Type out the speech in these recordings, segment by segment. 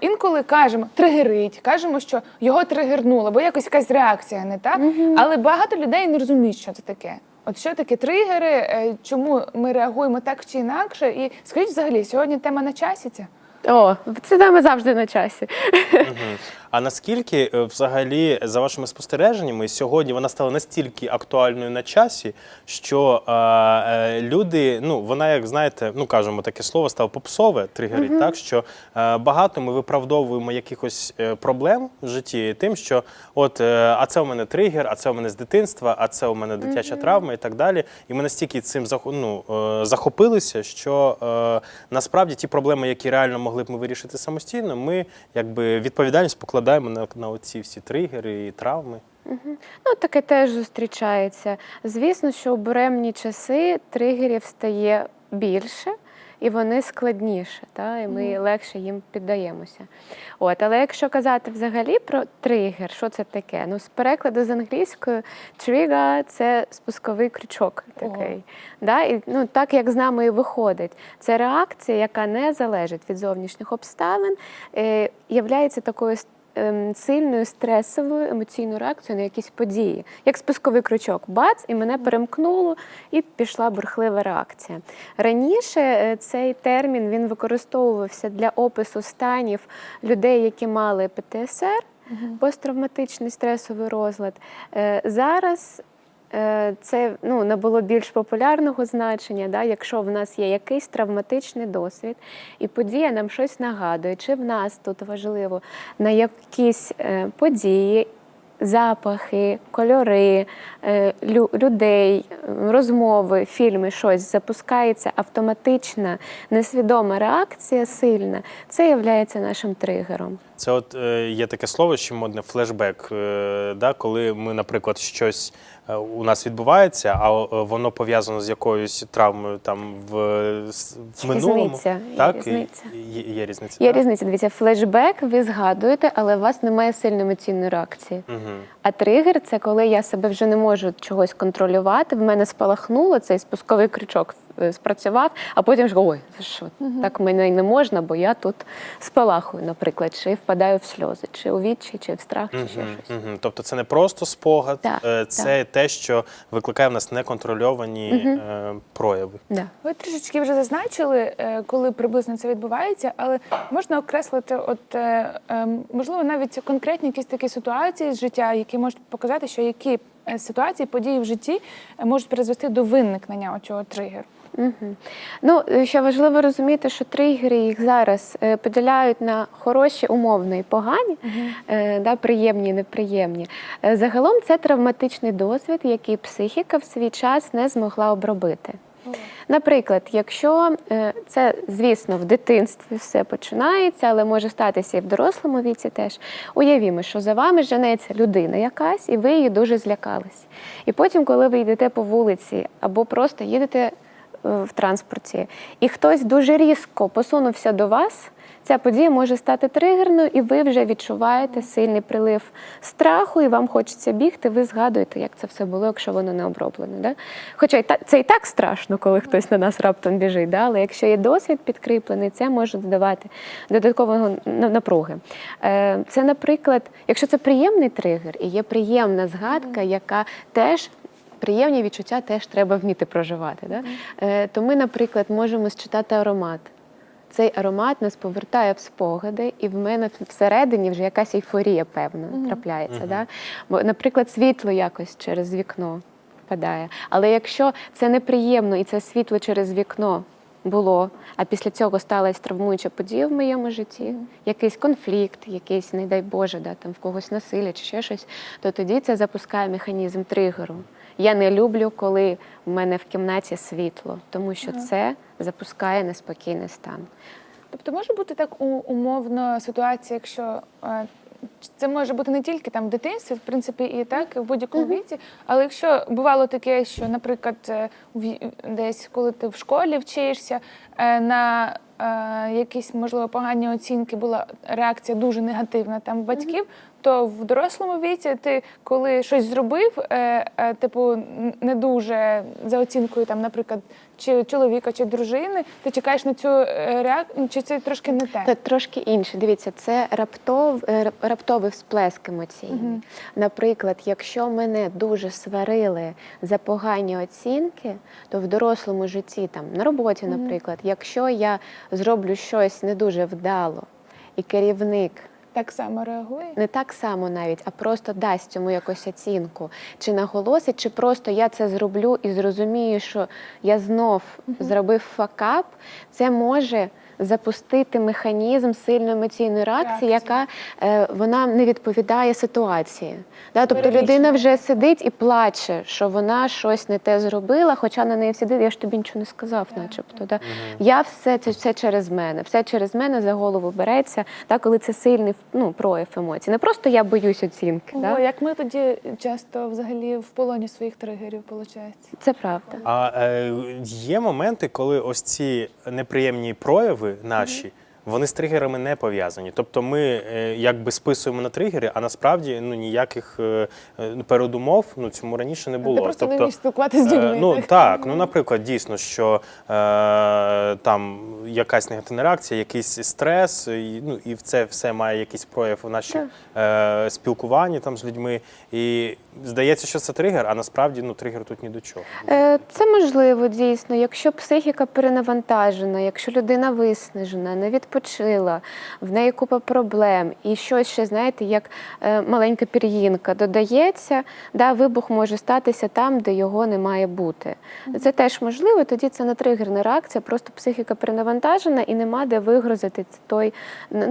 Інколи кажемо тригерить, кажемо, що його тригернуло, бо якось якась реакція не та. Але багато людей не розуміють, що це таке. От що таке тригери, е, чому ми реагуємо так чи інакше? І скажіть взагалі, сьогодні тема на часі ця? О, це тема завжди на часі. А наскільки е, взагалі, за вашими спостереженнями, сьогодні вона стала настільки актуальною на часі, що е, е, люди, ну вона, як знаєте, ну кажемо таке слово, стало попсове, тригерить, так що е, багато ми виправдовуємо якихось е, проблем в житті тим, що от е, а це у мене тригер, а це у мене з дитинства, а це у мене дитяча травма і так далі. І ми настільки цим ну, е, захопилися, що е, насправді ті проблеми, які реально могли б ми вирішити самостійно, ми якби відповідальність покладаємо на, на оці всі тригери і травми. Ну, таке теж зустрічається. Звісно, що у буремні часи тригерів стає більше. І вони складніше, та, і ми легше їм піддаємося. От, але якщо казати взагалі про тригер, що це таке? Ну, з перекладу з англійської trigger – це спусковий крючок такий. Да? І, ну, так як з нами і виходить. Це реакція, яка не залежить від зовнішніх обставин, е, являється такою сильною стресовою емоційною реакцією на якісь події, як спусковий крючок, бац, і мене перемкнуло, і пішла бурхлива реакція. Раніше е, цей термін він використовувався для опису станів людей, які мали ПТСР, посттравматичний стресовий розлад. Е, Зараз це ну, набуло більш популярного значення, да, якщо в нас є якийсь травматичний досвід, і подія нам щось нагадує, чи в нас тут важливо на якісь е, події. Запахи, кольори е, лю- людей, е, розмови, фільми, щось запускається автоматична, несвідома реакція сильна. Це є нашим тригером. Це от е, є таке слово, що модне флешбек, е, да, коли ми, наприклад, щось е, у нас відбувається, а е, воно пов'язано з якоюсь травмою там в, в минулому. Різниця, є так? І- різниця. Є, є різниця. Є так? різниця. Дивіться, флешбек ви згадуєте, але у вас немає сильної емоційної реакції. Угу. А тригер це коли я себе вже не можу чогось контролювати. В мене спалахнуло цей спусковий крючок е, спрацював, а потім ж ой, це що так мене й не можна, бо я тут спалахую, наприклад, чи впадаю в сльози, чи у відчай, чи в страх, чи ще щось. Тобто це не просто спогад, Так, е, це те, що викликає в нас неконтрольовані е, прояви. Да. Ви трішечки вже зазначили, е, коли приблизно це відбувається, але можна окреслити, от е, е, можливо, навіть конкретні якісь такі ситуації з життя, які можуть показати, що які е, ситуації, події в житті е, можуть призвести до виникнення цього тригеру. Угу. Ну, е, ще важливо розуміти, що тригери їх зараз е, поділяють на хороші, умовно і погані, е, да, приємні, неприємні. Загалом це травматичний досвід, який психіка в свій час не змогла обробити. Наприклад, якщо це, звісно, в дитинстві все починається, але може статися і в дорослому віці теж. Уявімо, що за вами женеться людина якась, і ви її дуже злякались. І потім, коли ви йдете по вулиці або просто їдете в транспорті, і хтось дуже різко посунувся до вас. Ця подія може стати тригерною, і ви вже відчуваєте сильний прилив страху, і вам хочеться бігти. Ви згадуєте, як це все було, якщо воно не оброблене. Да? Хоча це і так страшно, коли хтось на нас раптом біжить. Да? Але якщо є досвід підкріплений, це може додавати додаткового на- напруги. Е, Це, наприклад, якщо це приємний тригер і є приємна згадка, яка теж. Приємні відчуття теж треба вміти проживати. Да? Е, То ми, наприклад, можемо считати аромат. Цей аромат нас повертає в спогади, і в мене всередині вже якась ейфорія, певна, трапляється. Да? Бо, наприклад, світло якось через вікно впадає. Але якщо це неприємно і це світло через вікно було, а після цього сталася травмуюча подія в моєму житті, якийсь конфлікт, якийсь, не дай Боже, да, там в когось насилля чи ще щось, то тоді це запускає механізм тригеру. Я не люблю, коли в мене в кімнаті світло, тому що це запускає неспокійний стан. Тобто може бути так у- умовно ситуація, якщо е, це може бути не тільки там в дитинстві, в принципі, і так і в будь-якому віці. Але якщо бувало таке, що, наприклад, е, в- десь коли ти в школі вчишся, е, на е, якісь можливо погані оцінки була реакція дуже негативна там в батьків. То в дорослому віці ти, коли щось зробив, е, е, типу не дуже за оцінкою, там, наприклад, чи чоловіка, чи дружини, ти чекаєш на цю реакцію, чи це трошки не те? Це трошки інше. Дивіться, це раптов, е, раптовий всплеск емоційний. Наприклад, якщо мене дуже сварили за погані оцінки, то в дорослому житті, там на роботі, наприклад, якщо я зроблю щось не дуже вдало, і керівник Так само реагує. не так само навіть, а просто дасть цьому якусь оцінку, чи наголосить, чи просто я це зроблю і зрозумію, що я знов зробив факап, це може запустити механізм сильної емоційної реакції, Реакції. яка е, вона не відповідає ситуації. Да? Тобто людина вже сидить і плаче, що вона щось не те зробила, хоча на неї всі дивляться, я ж тобі нічого не сказав, начебто. Да? Я все це все через мене, все через мене за голову береться, да? коли це сильний ну, прояв емоцій. Не просто я боюсь оцінки. Ого, Да? як ми тоді часто взагалі в полоні своїх тригерів, виходить. Це правда. А е, є моменти, коли ось ці неприємні прояви наші. Вони з тригерами не пов'язані. Тобто ми е, якби списуємо на тригери, а насправді ну ніяких е, е, передумов ну цьому раніше не було. Ти просто не тобто, вмієш спілкуватися з людьми. Ну так? ну наприклад, дійсно, що е, там якась негативна реакція, якийсь стрес, і, ну і це все має якийсь прояв у нашій е, спілкуванні там з людьми. І здається, що це тригер, а насправді ну тригер тут ні до чого. Е, Це можливо дійсно, якщо психіка перенавантажена, якщо людина виснажена, не відпочила, в неї купа проблем, і щось ще, знаєте, як е, маленька пір'їнка додається, да, вибух може статися там, де його не має бути. Це теж можливо, тоді це не тригерна реакція, просто психіка перенавантажена і нема де вигрузити той,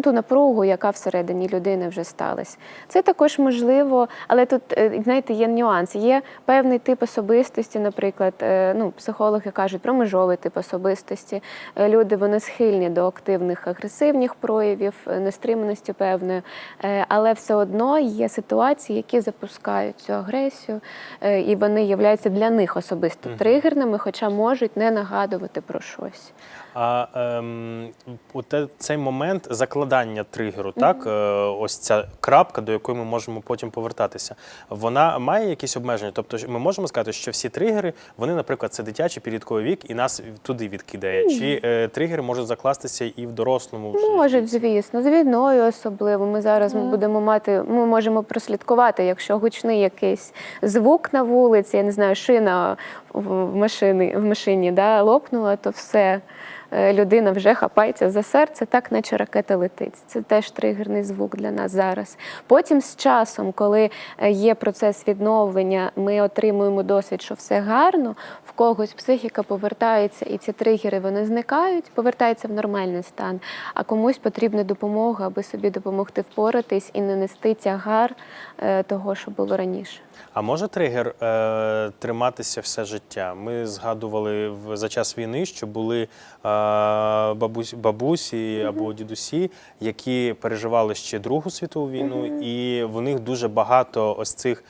ту напругу, яка всередині людини вже сталася. Це також можливо, але тут, е, знаєте, є нюанс. Є певний тип особистості, наприклад, е, ну, психологи кажуть про межовий тип особистості. Люди вони схильні до активних агресивних проявів, е, нестриманості певної, Е, але все одно є ситуації, які запускають цю агресію, е, і вони являються для них особисто тригерними, хоча можуть не нагадувати про щось. А ем, цей момент закладання тригеру, так е, ось ця крапка, до якої ми можемо потім повертатися, вона має якісь обмеження. Тобто, ми можемо сказати, що всі тригери, вони, наприклад, це дитячий підлітковий вік, і нас туди відкидає. Чи е, тригери можуть закластися і в дорослому вже Можуть, звісно, з війною особливо. Ми зараз mm. будемо мати, ми можемо прослідкувати, якщо гучний якийсь звук на вулиці, я не знаю, шина в в машині, в машині да, лопнула, то все. Е, Людина вже хапається за серце, так наче ракета летить. Це теж тригерний звук для нас зараз. Потім з часом, коли е, є процес відновлення, ми отримуємо досвід, що все гарно, в когось психіка повертається, і ці тригери вони зникають, повертається в нормальний стан. А комусь потрібна допомога, аби собі допомогти впоратись і не нести тягар е, того, що було раніше. А може тригер е, триматися все життя? Ми згадували в за час війни, що були е, бабусь, бабусі або дідусі, які переживали ще Другу світову війну, і в них дуже багато ось цих.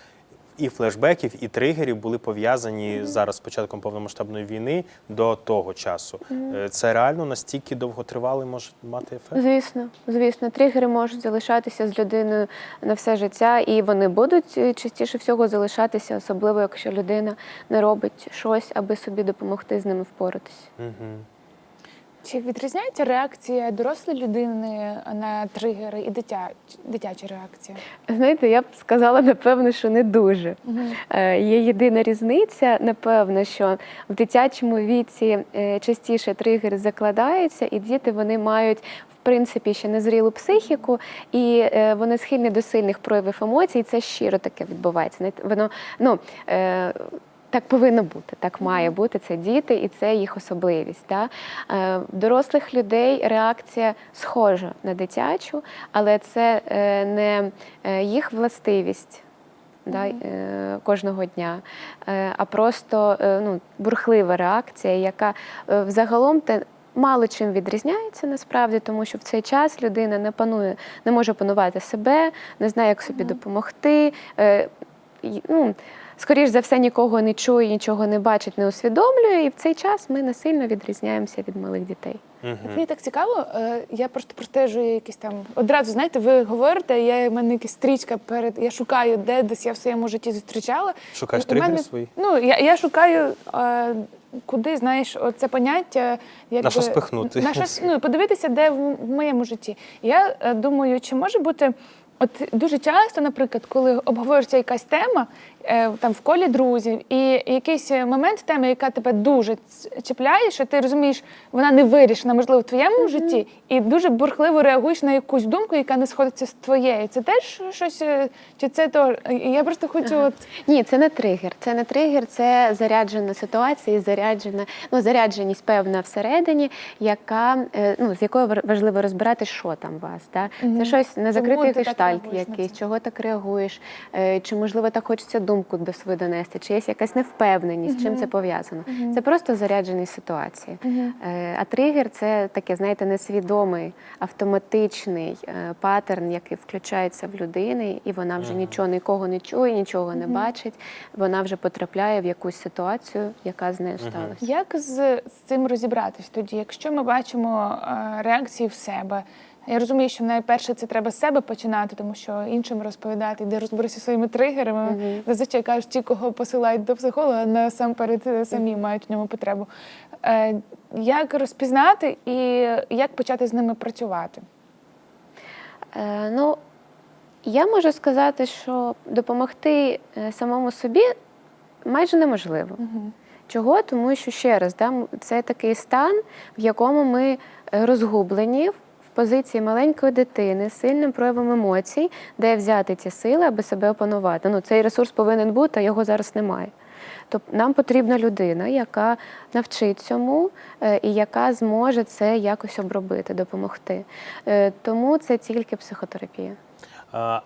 І флешбеків, і тригерів були пов'язані зараз з початком повномасштабної війни до того часу. Е, Це реально настільки довготривалий може мати ефект? Звісно, звісно, тригери можуть залишатися з людиною на все життя, і вони будуть е, частіше всього залишатися, особливо якщо людина не робить щось, аби собі допомогти з ними впоратися. Угу. Чи відрізняється реакція дорослої людини на тригери і дитя, дитяча реакція? Знаєте, я б сказала, напевно, що не дуже. Е, Є єдина різниця, напевно, що в дитячому віці е, частіше тригери закладаються, і діти вони мають. В принципі, ще незрілу психіку, і е, вони схильні до сильних проявів емоцій. і Це щиро таке відбувається. Воно ну так повинно бути, так має бути. Це діти, і це їх особливість. Да? Е, дорослих людей реакція схожа на дитячу, але це е, не е, їх властивість. Да, кожного дня, а просто ну, бурхлива реакція, яка взагалом те мало чим відрізняється насправді, тому що в цей час людина не панує, не може панувати себе, не знає, як собі допомогти. Ну, скоріш за все, нікого не чує, нічого не бачить, не усвідомлює, і в цей час ми не сильно відрізняємося від малих дітей. Мгм. Мені так цікаво, е, я просто простежую якісь там. Одразу знаєте, ви говорите, я в мене якась стрічка перед. Я шукаю, де десь я в своєму житті зустрічала. Шукаєш тригери мене- свої? Ну, я, я шукаю, е, куди, знаєш, це поняття. Як На що спихнути. На щось, ну, подивитися, де в, в моєму житті. Я е, думаю, чи може бути. От дуже часто, наприклад, коли обговорюється якась тема там в колі друзів, і якийсь момент теми, яка тебе дуже чіпляє, що ти розумієш, вона не вирішена, можливо, в твоєму житті, і дуже бурхливо реагуєш на якусь думку, яка не сходиться з твоєю. Це теж щось, е, чи це то? Я просто хочу от Ні, це не тригер. Це не тригер, це заряджена ситуація, і заряджена, ну, зарядженість певна всередині, яка е, ну, з якою важливо розбирати, що там у вас. Да? Мгм. Це щось незакритий ти так гештальт якийсь, чого так реагуєш, е, чи можливо так хочеться думку до донести, чи є якась невпевненість, з чим це пов'язано. Це просто зарядженість ситуації. Е, А тригер це таке, знаєте, несвідомий, автоматичний е, паттерн, який включається в людини, і вона вже нічого нікого не чує, нічого не бачить. Вона вже потрапляє в якусь ситуацію, яка з нею сталася. Як з, з цим розібратись тоді, якщо ми бачимо е, реакції в себе? Я розумію, що найперше це треба з себе починати, тому що іншим розповідати, де розберуся зі своїми тригерами. Зазвичай кажуть, ті, кого посилають до психолога, насамперед е, самі мають в ньому потребу. Е, як розпізнати і як почати з ними працювати? Е, ну, я можу сказати, що допомогти е, самому собі майже неможливо. Чого? Тому що ще раз, да, це такий стан, в якому ми розгублені в позиції маленької дитини з сильним проявом емоцій, де взяти ці сили, аби себе опанувати. Ну, цей ресурс повинен бути, а його зараз немає. Тобто нам потрібна людина, яка навчить цьому е, і яка зможе це якось обробити, допомогти. Е, Тому це тільки психотерапія.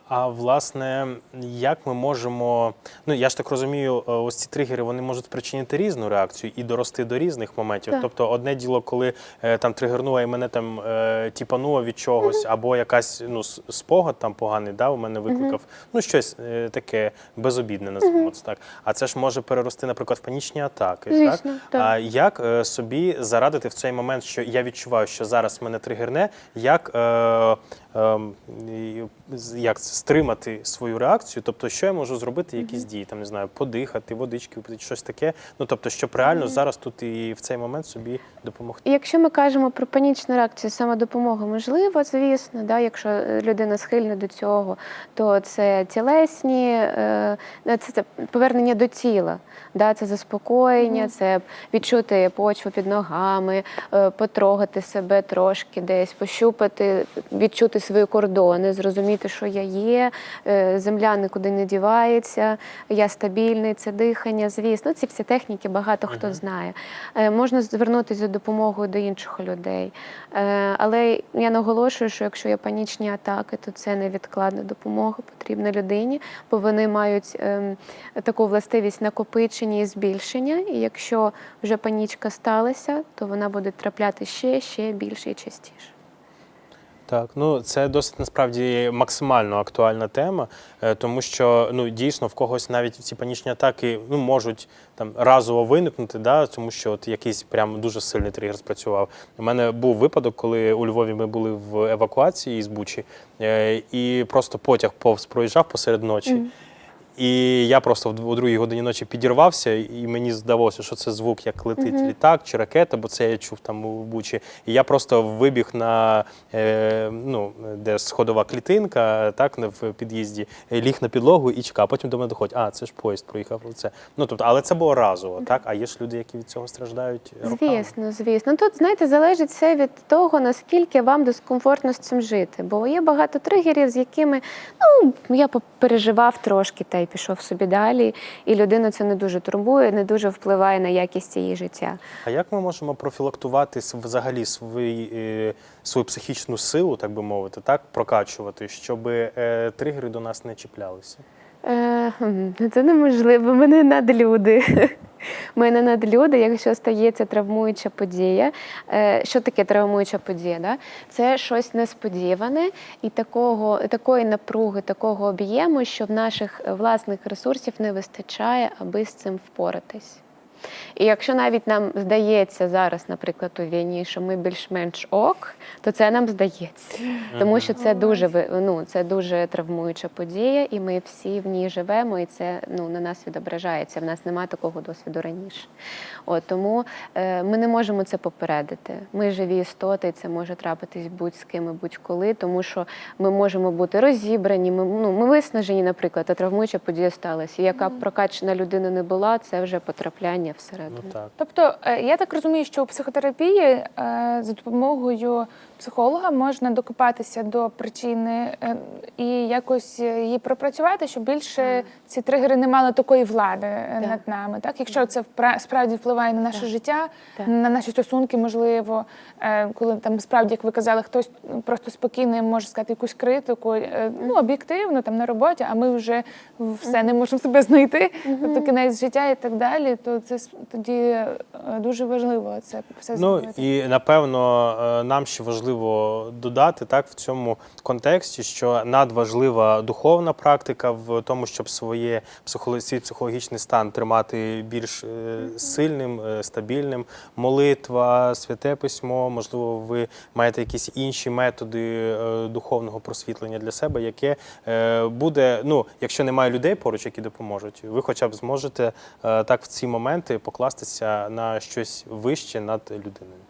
А, власне, як ми можемо. Ну я ж так розумію, е, ось ці тригери вони можуть спричинити різну реакцію і дорости до різних моментів. Так. Тобто, одне діло, коли е, там тригернуло і мене там е, тіпануло від чогось, або якась ну спогад там поганий, да, у мене викликав. Ну щось е, таке безобідне, називаємо це так. А це ж може перерости, наприклад, в панічні атаки. Звісно, так? так. А як е, собі зарадити в цей момент, що я відчуваю, що зараз мене тригерне, як, е, з- як це, стримати свою реакцію? Тобто, що я можу зробити, якісь дії, там не знаю, подихати, водички, випити, щось таке. Ну тобто, щоб реально зараз тут і в цей момент собі допомогти. Якщо ми кажемо про панічну реакцію, самодопомога можлива, звісно, да, якщо е, людина схильна до цього, то це тілесні, е, це, це повернення до тіла, да, це заспокоєння, це відчути почву під ногами, е, потрогати себе трошки десь, пощупати, відчути свої кордони, зрозуміти, що я є, е, земля нікуди не дівається, я стабільний, це дихання, звісно. Ці всі техніки багато хто знає. Е, Можна звернутися за допомогою до інших людей. Е, Але я наголошую, що якщо є панічні атаки, то це невідкладна допомога потрібна людині, бо вони мають ем, таку властивість накопичення і збільшення. І якщо вже панічка сталася, то вона буде трапляти ще, ще більше і частіше. Так, ну це досить насправді максимально актуальна тема, е, тому що ну дійсно в когось навіть ці панічні атаки ну можуть там разово виникнути, да, тому що от якийсь прям дуже сильний тригер спрацював. У мене був випадок, коли у Львові ми були в евакуації з Бучі, е, і просто потяг повз проїжджав посеред ночі. І я просто в о другій годині ночі підірвався, і мені здавалося, що це звук, як летить літак чи ракета, бо це я чув там у Бучі. І я просто вибіг на е, ну, де сходова клітинка, так, в під'їзді, ліг на підлогу і чекав. Потім до мене доходить, а це ж поїзд проїхав. Це. Ну, тобто, але це було разово, так? А є ж люди, які від цього страждають роками. Звісно, звісно. Тут, знаєте, залежить все від того, наскільки вам дискомфортно з цим жити. Бо є багато тригерів, з якими ну, я попереживав трошки та й пішов собі далі. І людину це не дуже турбує, не дуже впливає на якість її життя. А як ми можемо профілактувати взагалі свої, е, свою психічну силу, так би мовити, так, прокачувати, щоб е, тригери до нас не чіплялися? Е, це неможливо, ми не надлюди. Ми не надлюди, якщо стається травмуюча подія. Е, Що таке травмуюча подія? Да? Це щось несподіване і такого, такої напруги, такого об'єму, що в наших е, власних ресурсів не вистачає, аби з цим впоратись. І якщо навіть нам здається зараз, наприклад, у війні, що ми більш-менш ок, то це нам здається, тому що це дуже ну, це дуже травмуюча подія, і ми всі в ній живемо, і це ну на нас відображається. В нас немає такого досвіду раніше. От тому е, ми не можемо це попередити. Ми живі істоти, і це може трапитись будь з ким і будь-коли, тому що ми можемо бути розібрані. Ми ну ми виснажені, наприклад, а травмуюча подія сталася. І яка б прокачана людина не була, це вже потрапляння всередину. Ну так. Тобто, е, я так розумію, що у психотерапії е, за допомогою психолога можна докопатися до причини е, і якось її пропрацювати, щоб більше ці тригери не мали такої влади Так. над нами. Так, якщо це справді впливає на наше Так. життя, Так. на наші стосунки, можливо, коли там справді, як ви казали, хтось просто спокійно може сказати якусь критику, ну об'єктивно там на роботі, а ми вже все не можемо себе знайти, тобто кінець життя і так далі, то це тоді е, дуже важливо це все Ну і напевно е, нам ще важливо додати так в цьому контексті, що надважлива духовна практика в тому, щоб своє свій психологічний стан тримати більш е, сильним, стабільним. Молитва, святе письмо, можливо, ви маєте якісь інші методи духовного просвітлення для себе, яке буде, ну, якщо немає людей поруч, які допоможуть, ви хоча б зможете так в ці моменти покластися на щось вище над людиною.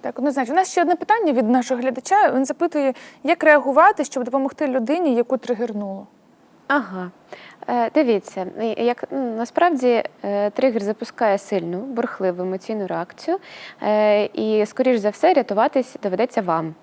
Так, однозначно. У нас ще одне питання від нашого глядача. Він запитує, як реагувати, щоб допомогти людині, яку тригернуло. Ага. Е, Дивіться, як насправді е, тригер запускає сильну, бурхливу емоційну реакцію, е, і, скоріш за все, рятуватись доведеться вам.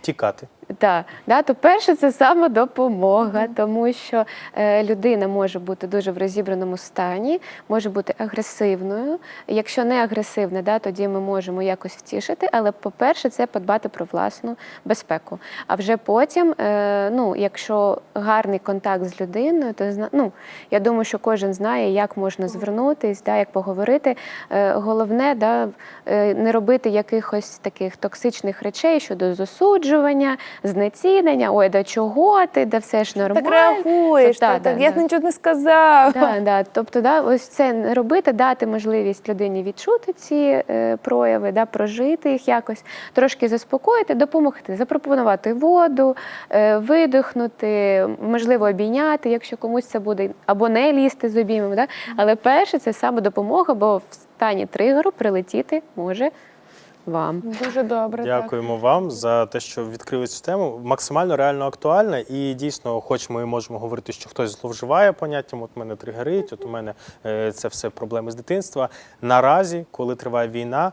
Тікати. Так, да, то перше це самодопомога, тому що е, людина може бути дуже в розібраному стані, може бути агресивною. Якщо не агресивна, да, тоді ми можемо якось втішити. Але, по-перше, це подбати про власну безпеку. А вже потім, е, ну, якщо гарний контакт з людиною, то ну, я думаю, що кожен знає, як можна звернутись, да, як поговорити. Е, головне, да, е, не робити якихось таких токсичних речей щодо засуджування, знецінення, ой, до чого ти, да все ж нормально. Так реагуєш, Та, так, да, так, я да. нічого не сказав. Да, да. Тобто, да, ось це робити, дати можливість людині відчути ці е, прояви, да, прожити їх якось, трошки заспокоїти, допомогти, запропонувати воду, е, видихнути, можливо, обійняти, якщо комусь це буде, або не лізти з обіймами. Да? Але перше це самодопомога, бо в стані тригеру прилетіти може вам. Дуже добре. Так. Дякуємо вам за те, що відкрили цю тему. Максимально реально актуальна. І дійсно, хоч ми можемо говорити, що хтось зловживає поняттям, от мене тригерить, от у мене е, це все проблеми з дитинства. Наразі, коли триває війна,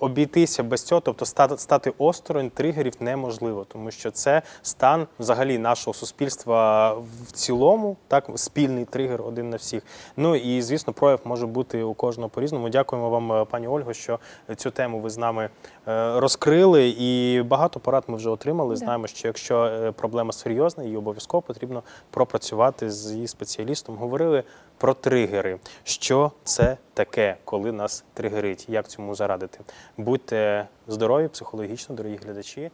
обійтися без цього, тобто стати, осторонь тригерів неможливо, тому що це стан взагалі нашого суспільства в цілому, так спільний тригер один на всіх. Ну і звісно, прояв може бути у кожного по-різному. Дякуємо вам, е, пані Ольго, що цю тему ви з нами е, розкрили. І багато порад ми вже отримали. Знаємо, що якщо е, проблема серйозна, її обов'язково потрібно пропрацювати з її спеціалістом. Говорили про тригери. Що це таке, коли нас тригерить? Як цьому зарадити? Будьте здорові, психологічно, дорогі глядачі.